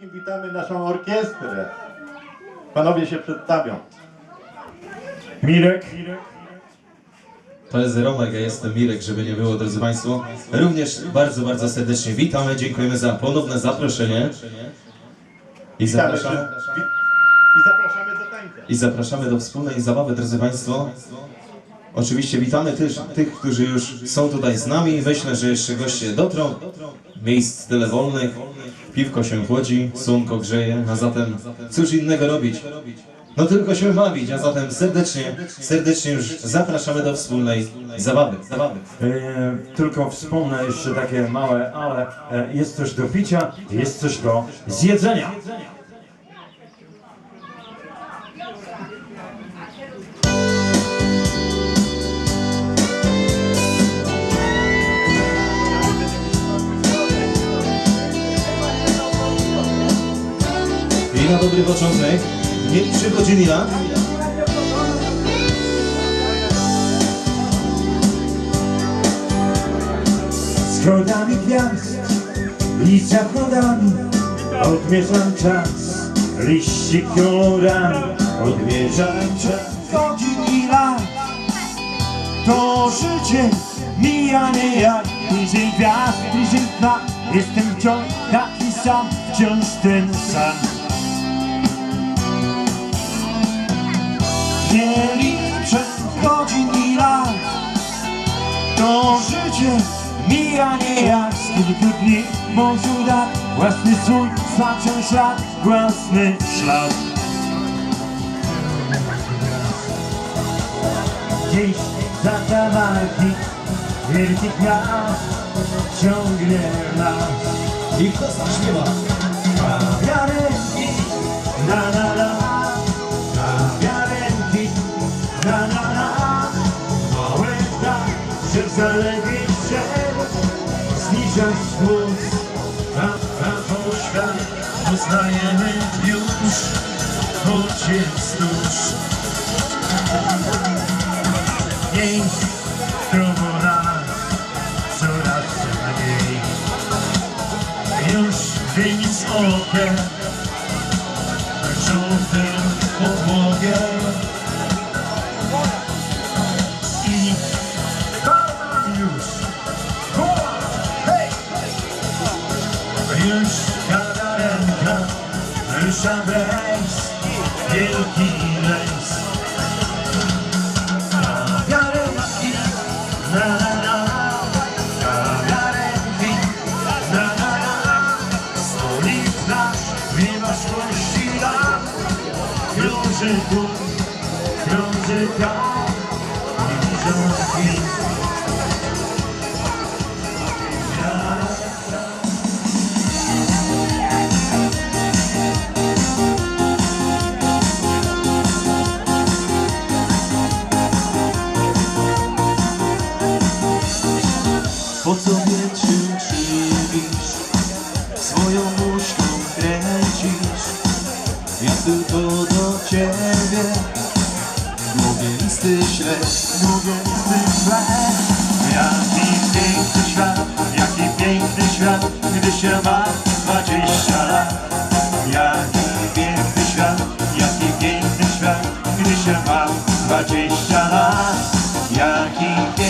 wszystkim witamy naszą orkiestrę. Panowie się przedstawią. Mirek. To jest Romek, ja jestem Mirek, żeby nie było, drodzy Państwo. Również bardzo, bardzo serdecznie witamy, dziękujemy za ponowne zaproszenie. I zapraszamy, wszy- wi- I zapraszamy do tańca. I zapraszamy do wspólnej zabawy, drodzy Państwo. Oczywiście witamy też tych, którzy już są tutaj z nami. Myślę, że jeszcze goście dotrą. Miejsc tyle wolnych. Piwko się chłodzi, słonko grzeje, a zatem cóż innego robić? No tylko się bawić, a zatem serdecznie, serdecznie już zapraszamy do wspólnej zabawy. zabawy. E, tylko wspomnę jeszcze takie małe, ale e, jest coś do picia, jest coś do zjedzenia. Na dobry początek, nie liczy godzin jak? Schodami gwiazd i zachodami odmierzam czas. Liści kolorami odmierzam czas. Godzin i lat to życie mija nie jak bliżej gwiazd, bliżej dna. Jestem wciąż taki sam, wciąż ten sam. Nie liczę godzin i lat. To życie mija niejak z kilku dni Może tak własny swój znaczą ślad Własny ślad. Gdzieś za kamarki wielkich miast Ciągnie nas I kto sam że zalewi się Zniżać głos. Na prawo świat Poznajemy już jest tuż. Miejsc zdrowo nas Coraz mniej. Już wynic okiem żółtym rusza bez wielki rejs na wiarenki, na na na na wiarenki, na na na. Stolik nasz mimo szłości lat krąży tu, krąży tam Listy śle, mówię listy śle Jaki piękny świat, jaki piękny świat, gdy się ma 20 lat. Jaki piękny świat, jaki piękny świat, gdy się ma 20 lat. Jaki piękny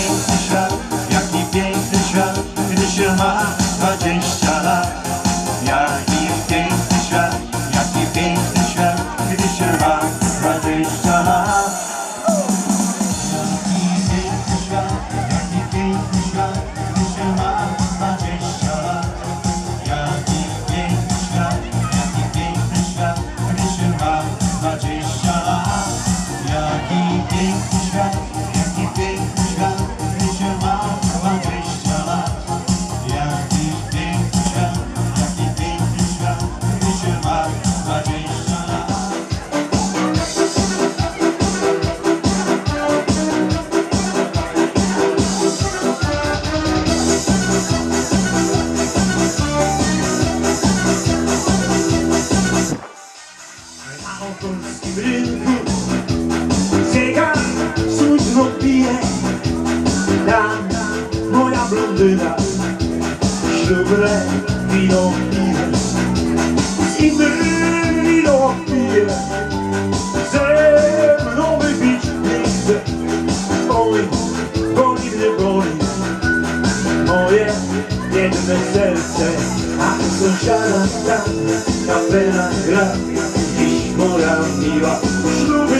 Na opolskim rynku Zegar smutno pije. Tam moja blondyna. Ślubne wino pije i wino piję. Ze mną wypić nie chcę. Oj, boli mnie boli. Moje biedne serce. A u sąsiada tam kapela gra Dziś moja miła śluby ma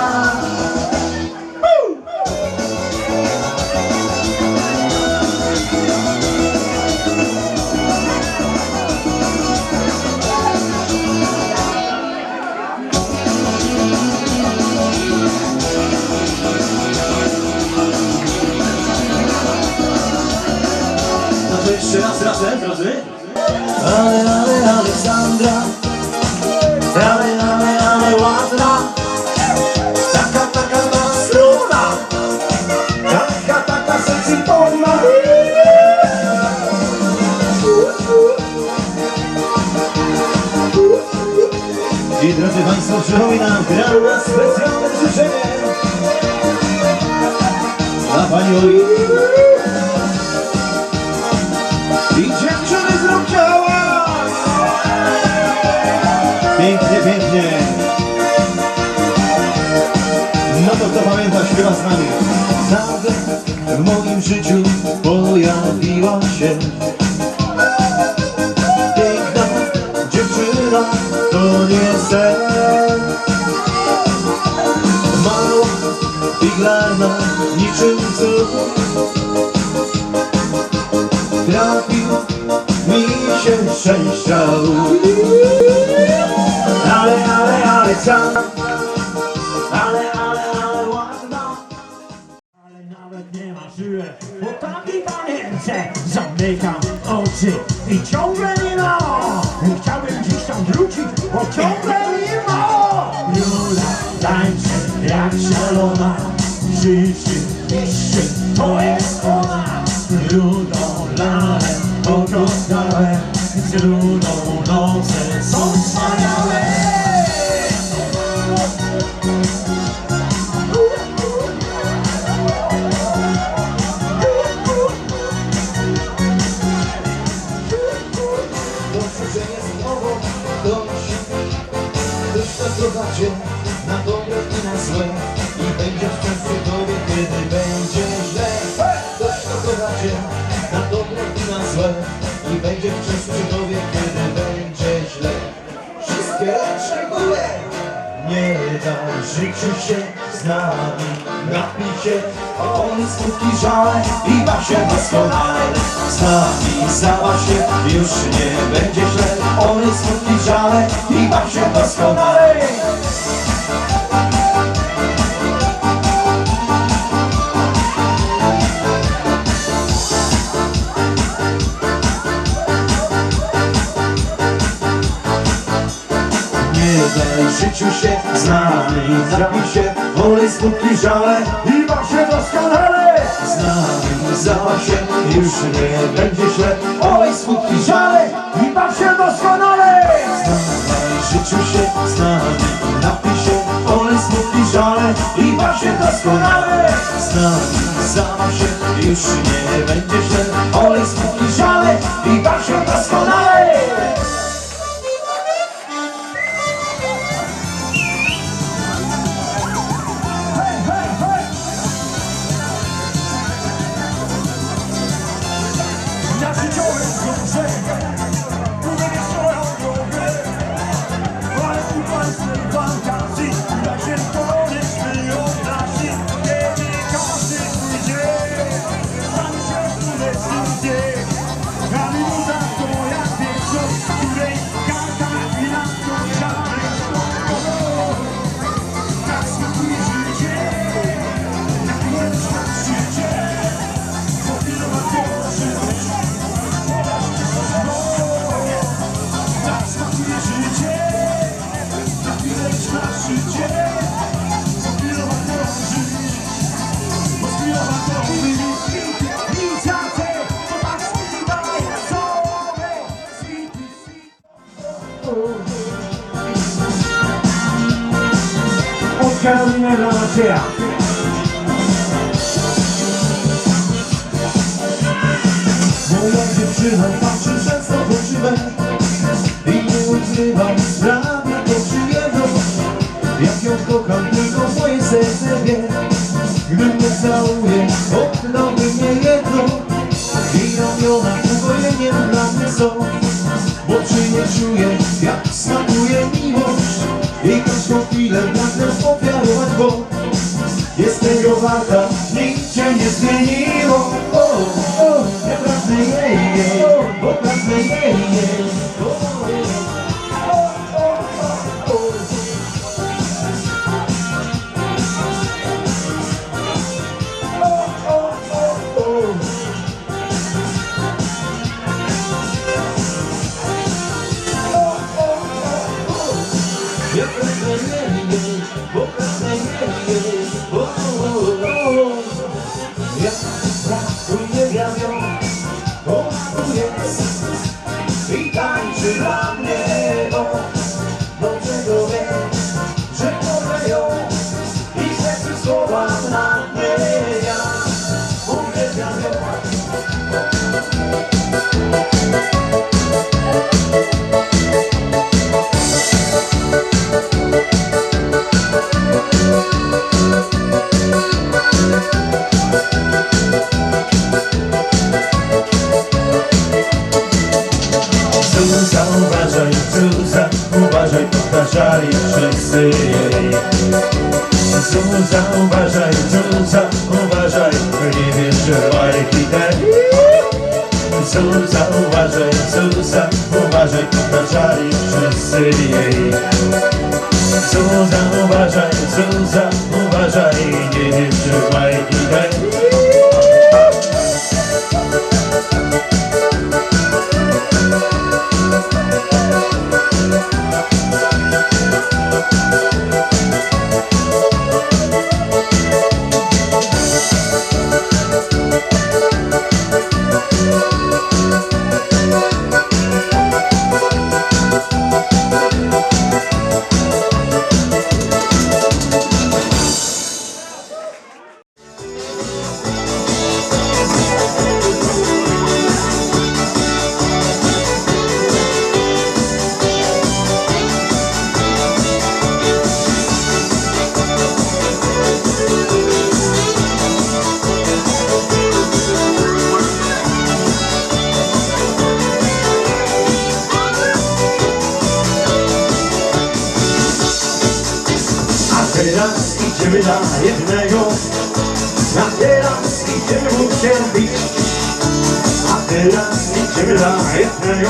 I drodzy Państwo, przypominam, gram na specjalne życzenie dla Pani Oli. I dziewczyny z Rąciała! Pięknie, pięknie. No to kto pamięta, śpiewa z nami. Nagle w moim życiu pojawiła się piękna dziewczyna, to nie sen. Mała, figlarna, niczym cud. Trafił mi się szczęścia łód. Ale, ale, Aleksandra Ale, ale, ale ładna Ale nawet nie marzyłem O takiej panience Zamykam oczy I ciągle To jest ona Ludą lanem Oglądałem Z ludą noce Nie daj życiu się z nami Napij się, on skutki żale I baw się doskonale. Z nami zabaw się, już nie będzie źle. On skutki żale I baw się doskonale życiu się z nami Napij się, olej skutki żale I baw się doskonale. Z nami zabaw się, już nie będzie źle. Olej skutki żale I baw się doskonale. Dawaj życiu się z nami Napij się, olej smutki żale I baw się doskonale. Z nami zabaw się, już nie będzie źle. Olej smutki żale I Say it. Całuje, oddałby mnie jedno I ramiona ukojeniem dla mnie są Bo nie czuję, jak smakuje miłość. I każdą chwilę pragnę ofiarować, bo jest tego warta, nikt cię nie zmieniło Ja сині. Зуза, уважай, зуза, уважай, не відчувай китай. Зуза, уважай, зуза, уважай, на жарі сині. Idziemy na jednego. A teraz idziemy bić. A teraz idziemy na jednego.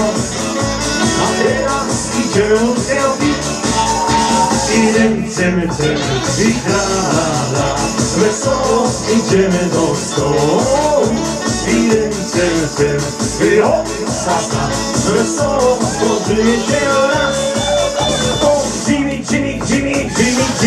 A teraz idziemy bić I ręce mycie i tra la la Wesoło idziemy do stołu. I ręce mycie wychodzi sasa. Wesoło spożyje się raz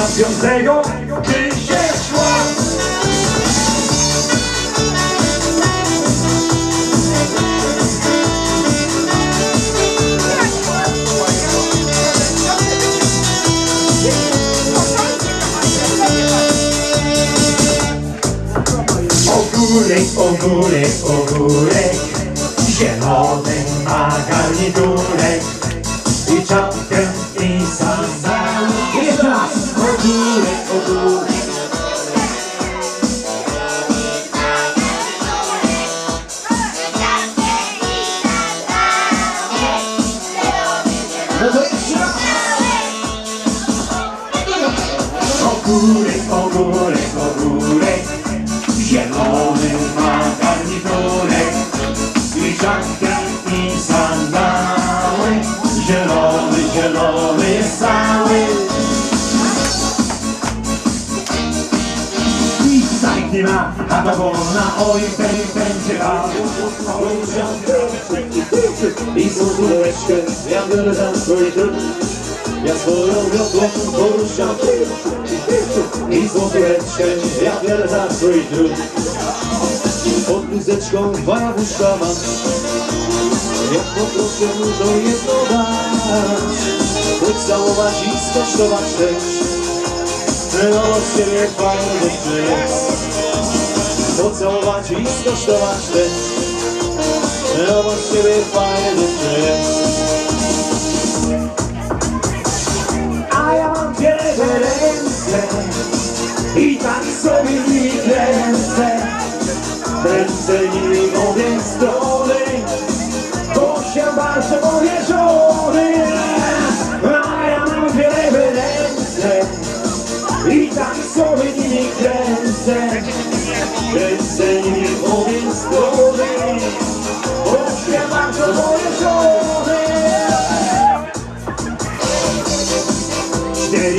I na piątego by się szło Ogórek, ogórek, ogórek Zielony ma garniturek I czapkę i sandał Jeszcze raz! Ogórek, ogórek i stajk nie ma, a ta wolna, oj, będzie, będzie I złotóweczkę, ja biorę za swój trud Ja swoją wiosłą poruszam. I złotóweczkę, ja biorę za swój trud Pod bluzeczką dwa jabłuszka mam. Jak poproszę to jedno dać Pocałować i skosztować też z ciebie fajny jest Pocałować i skosztować też no bo z ciebie fajny rzeczy jest. A ja mam wiele ręce I tak sobie nimi kręcę Ręce nimi w obie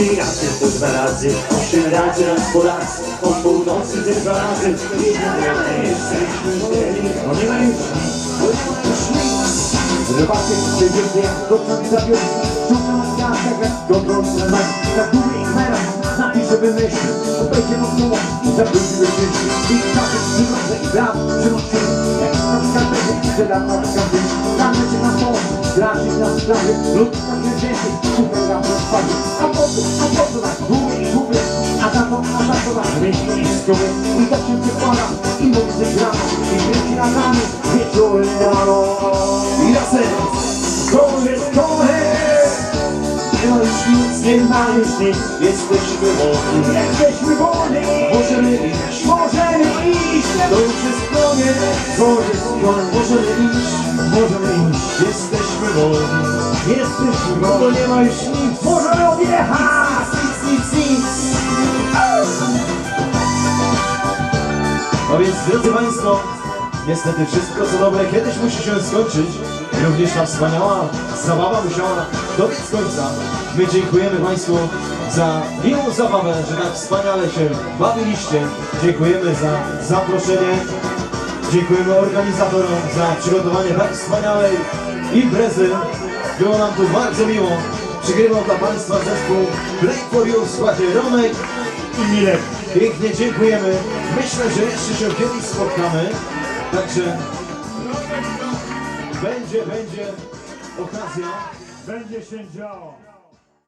Cztery razy to dwa razy, osiem razy raz po raz, o północy te dwa razy. I nie jesteśmy cztery, no nie ma już nic, bo nie ma już nic. Zobaczcie, czy wiecie, jak to co mi zabiorę, szukam na kwiatek, jak dobrą stronę, tak długo ich mera, napiszę wymyśl, bo będzie mocno i zabrudziły dzieci. I czasy, i noce, i brat, przynosi, jak na przykład będzie, że dam na pomoc, grażyć na sprawy, lub na dzieci, super gram na twarzy, a po co, a po co tak długo i głupie, a za to, a za to myśli i skóry, i tak się przekładam, i mocny gram, i wielki na ramy, wieczory rano. I razem, koniec, koniec, nie ma już nic, nie ma już nic, jesteśmy wolni, jesteśmy wolni, możemy iść, możemy iść, to już jest koniec, koniec, koniec, możemy iść, możemy iść, jesteśmy wolni, jesteśmy wolni, bo nie ma już nic, możemy odjechać, nic, nic, nic, nic. No więc drodzy Państwo, niestety wszystko co dobre kiedyś musi się skończyć. Również ta wspaniała zabawa musiała dobiec końca. My dziękujemy Państwu za miłą zabawę, że tak wspaniale się bawiliście. Dziękujemy za zaproszenie. Dziękujemy organizatorom za przygotowanie tak wspaniałej imprezy. Było nam tu bardzo miło. Przygrywał dla Państwa zespół Play for You w składzie Romek i Milek. Pięknie dziękujemy. Myślę, że jeszcze się kiedyś spotkamy. Także będzie, będzie okazja. Będzie się działo.